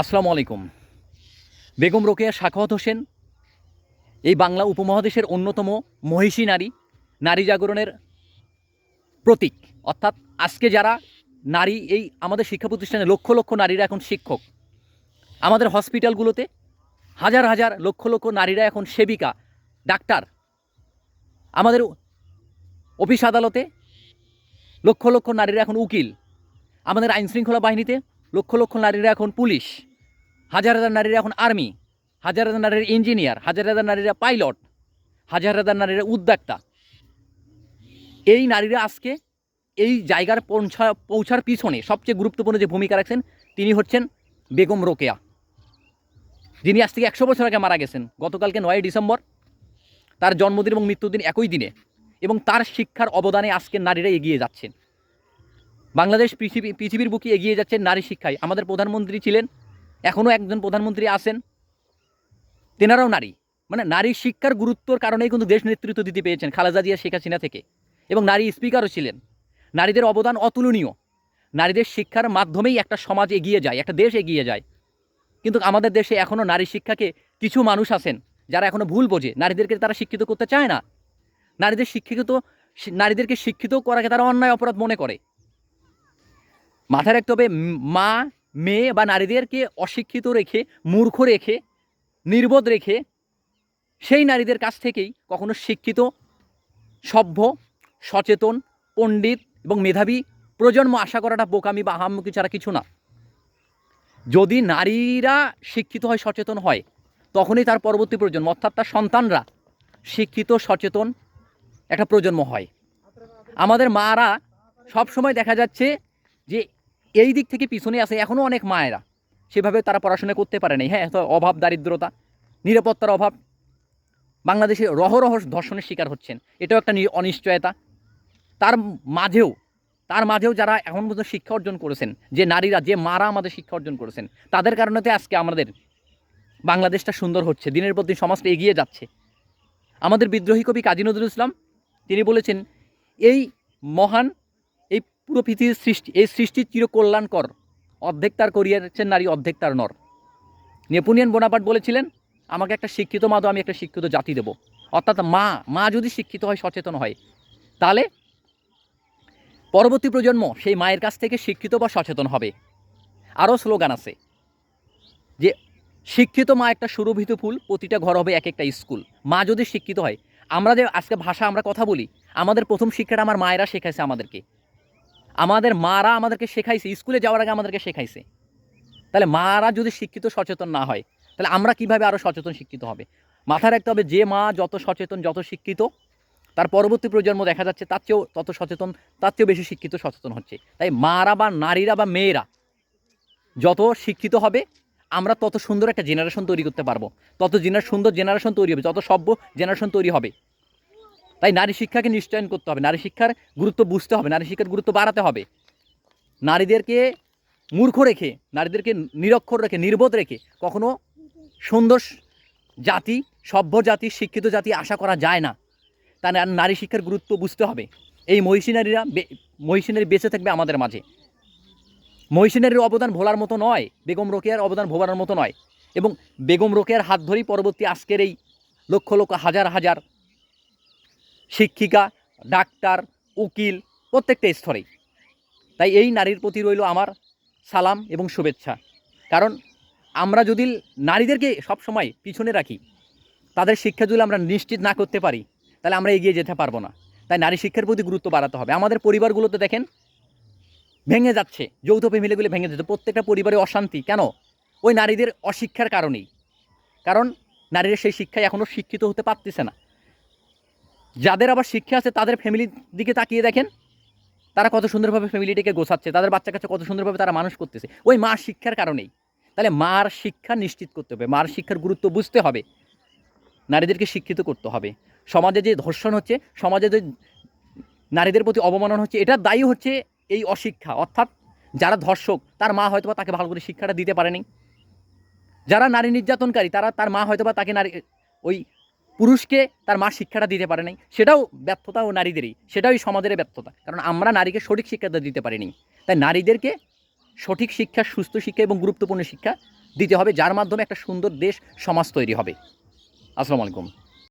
আসসালামু আলাইকুম। বেগম রোকেয়া, শাখাওয়াত হোসেন, এই বাংলা উপমহাদেশের অন্যতম মহিষী নারী নারী জাগরণের প্রতীক। অর্থাৎ আজকে যারা নারী এই আমাদের শিক্ষা প্রতিষ্ঠানে লক্ষ লক্ষ নারীরা এখন শিক্ষক, আমাদের হসপিটালগুলোতে হাজার হাজার লক্ষ লক্ষ নারীরা এখন সেবিকা, ডাক্তার, আমাদের অফিস আদালতে লক্ষ লক্ষ নারীরা এখন উকিল, আমাদের আইনশৃঙ্খলা বাহিনীতে লক্ষ লক্ষ নারীরা এখন পুলিশ, হাজার হাজার নারীরা এখন আর্মি, হাজার হাজার নারীরা ইঞ্জিনিয়ার, হাজার হাজার নারীরা পাইলট, হাজার হাজার নারীরা উদ্যোক্তা। এই নারীরা আজকে এই জায়গার পৌঁছা পৌঁছার পিছনে সবচেয়ে গুরুত্বপূর্ণ যে ভূমিকা রাখছেন, তিনি হচ্ছেন বেগম রোকেয়া। যিনি আজ থেকে একশো বছর আগে মারা গেছেন, গতকালকে নয় ডিসেম্বর। তার জন্মদিন এবং মৃত্যুদিন একই দিনে এবং তার শিক্ষার অবদানে আজকে নারীরা এগিয়ে যাচ্ছেন। বাংলাদেশ পৃথিবী পৃথিবীর বুকে এগিয়ে যাচ্ছে নারী শিক্ষায়। আমাদের প্রধানমন্ত্রী ছিলেন এখনও একজন প্রধানমন্ত্রী আছেন। তেনারাও নারী। মানে নারী শিক্ষার গুরুত্বর কারণেই কিন্তু দেশ নেতৃত্ব দিতে পেয়েছেন খালেদা জিয়া, শেখ হাসিনা থেকে। এবং নারী স্পিকারও ছিলেন। নারীদের অবদান অতুলনীয়। নারীদের শিক্ষার মাধ্যমেই একটা সমাজ এগিয়ে যায়, একটা দেশ এগিয়ে যায়। কিন্তু আমাদের দেশে এখনও নারী শিক্ষাকে কিছু মানুষ আছেন, যারা এখনও ভুল বোঝে। নারীদেরকে তারা শিক্ষিত করতে চায় না। নারীদের শিক্ষিত নারীদেরকে শিক্ষিত করাকে তারা অন্যায় অপরাধ মনে করে। মাথায় রাখতে হবে মা, মেয়ে বা নারীদেরকে অশিক্ষিত রেখে, মূর্খ রেখে, নির্বোধ রেখে সেই নারীদের কাছ থেকেই কখনো শিক্ষিত, সভ্য, সচেতন, পণ্ডিত এবং মেধাবী প্রজন্ম আশা করাটা বোকামি বা আহাম্মকি ছাড়া কিছু না। যদি নারীরা শিক্ষিত হয়, সচেতন হয়, তখনই তার পরবর্তী প্রজন্ম, অর্থাৎ তার সন্তানরা শিক্ষিত, সচেতন একটা প্রজন্ম হয়। আমাদের মারা সব সময় দেখা যাচ্ছে যে এই দিক থেকে পিছনে আছে এখনও অনেক মায়েরা। সেভাবে তারা পড়াশোনা করতে পারে নাই। হ্যাঁ অভাব, দারিদ্রতা, নিরাপত্তার অভাব। বাংলাদেশে রহ রহ ধর্ষণের শিকার হচ্ছেন। এটাও একটা অনিশ্চয়তা। তার মাঝেও তার মাঝেও যারা এখন পর্যন্ত শিক্ষা অর্জন করেছেন, যে নারীরা, যে মারা আমাদের শিক্ষা অর্জন করেছেন, তাদের কারণেতে আজকে আমাদের বাংলাদেশটা সুন্দর হচ্ছে। দিনের পর দিন সমাজটা এগিয়ে যাচ্ছে। আমাদের বিদ্রোহী কবি কাজী নজরুল ইসলাম, তিনি বলেছেন, এই মহান পুরো পৃথিবীর সৃষ্টি, এই সৃষ্টির চিরকল্যাণকর। অর্ধেক তার করিয়াছেন নারী, অর্ধেক তার নর। নেপোনিয়ান বোনাপাট বলেছিলেন, আমাকে একটা শিক্ষিত মা আমি একটা শিক্ষিত জাতি দেব। অর্থাৎ মা মা যদি শিক্ষিত হয়, সচেতন হয়। তাহলে পরবর্তী প্রজন্ম সেই মায়ের কাছ থেকে শিক্ষিত বা সচেতন হবে। আরও স্লোগান আছে যে, শিক্ষিত মা একটা সুরভিত ফুল, প্রতিটা ঘর হবে এক একটা স্কুল। মা যদি শিক্ষিত হয়, আমরা যে আজকে ভাষা আমরা কথা বলি, আমাদের প্রথম শিক্ষাটা আমার মায়েরা শেখাইছে আমাদেরকে। আমাদের মারা আমাদেরকে শেখাইছে, স্কুলে যাওয়ার আগে আমাদেরকে শেখাইছে। তাহলে মারা যদি শিক্ষিত সচেতন না হয়, তাহলে আমরা কীভাবে আরও সচেতন শিক্ষিত হবে? মাথায় রাখতে হবে, যে মা যত সচেতন, যত শিক্ষিত, তার পরবর্তী প্রজন্ম দেখা যাচ্ছে তার চেয়েও তত সচেতন, তার চেয়েও বেশি শিক্ষিত, সচেতন হচ্ছে। তাই মারা বা নারীরা বা মেয়েরা যত শিক্ষিত হবে, আমরা তত সুন্দর একটা জেনারেশন তৈরি করতে পারব। তত জেনার সুন্দর জেনারেশন তৈরি হবে, যত সভ্য জেনারেশন তৈরি হবে তাই নারী শিক্ষাকে নিশ্চয়ন করতে হবে। নারী শিক্ষার গুরুত্ব বুঝতে হবে, নারী শিক্ষার গুরুত্ব বাড়াতে হবে। নারীদেরকে মূর্খ রেখে, নারীদেরকে নিরক্ষর রেখে, নির্বোধ রেখে কখনো সুন্দর জাতি, সভ্য জাতি, শিক্ষিত জাতি আশা করা যায় না। তা নারী শিক্ষার গুরুত্ব বুঝতে হবে। এই মহিষী নারীরা বে- মহিষী নারী বেঁচে থাকবে আমাদের মাঝে। মহিষী নারীর অবদান ভোলার মতো নয়, বেগম রোকেয়ার অবদান ভোলার মতো নয়। এবং বেগম রোকেয়ার হাত ধরেই পরবর্তী আজকের এই লক্ষ লক্ষ, হাজার হাজার শিক্ষিকা, ডাক্তার, উকিল প্রত্যেকটা স্তরেই। তাই এই নারীর প্রতি রইল আমার সালাম এবং শুভেচ্ছা। কারণ আমরা যদি নারীদেরকে সবসময় পিছনে রাখি, তাদের শিক্ষা যদি আমরা নিশ্চিত না করতে পারি, তাহলে আমরা এগিয়ে যেতে পারব না। তাই নারী শিক্ষার প্রতি গুরুত্ব বাড়াতে হবে। আমাদের পরিবারগুলোতে দেখেন, ভেঙে যাচ্ছে, যৌথ ফ্যামিলিগুলি ভেঙে যাচ্ছে, প্রত্যেকটা পরিবারে অশান্তি। কেন? ওই নারীদের অশিক্ষার কারণেই। কারণ নারীরা সেই শিক্ষায় এখনও শিক্ষিত হতে পারতেছে না। যাদের আবার শিক্ষা আছে, তাদের ফ্যামিলির দিকে তাকিয়ে দেখেন, তারা কত সুন্দরভাবে ফ্যামিলিটিকে গোছাচ্ছে, তাদের বাচ্চা কাছে কত সুন্দরভাবে তারা মানুষ করতেছে। ওই মার শিক্ষার কারণেই। তাহলে মার শিক্ষা নিশ্চিত করতে হবে, মার শিক্ষার গুরুত্ব বুঝতে হবে। নারীদেরকে শিক্ষিত করতে হবে। সমাজে যে ধর্ষণ হচ্ছে, সমাজে যে নারীদের প্রতি অবমানন হচ্ছে এটার দায়ী হচ্ছে এই অশিক্ষা। অর্থাৎ যারা ধর্ষক, তার মা হয়তোবা তাকে ভালো করে শিক্ষাটা দিতে পারেনি। যারা নারী নির্যাতনকারী, তারা তার মা হয়তোবা তাকে নারী ওই পুরুষকে তার মা শিক্ষাটা দিতে পারে নাই, সেটাও ব্যর্থতা ও নারীদেরই সেটাই সমাজের ব্যর্থতা, কারণ আমরা নারীকে সঠিক শিক্ষাটা দিতে পারিনি। তাই নারীদেরকে সঠিক শিক্ষা, সুস্থ শিক্ষা এবং গুরুত্বপূর্ণ শিক্ষা দিতে হবে, যার মাধ্যমে একটা সুন্দর দেশ, সমাজ তৈরি হবে। আসসালামু আলাইকুম।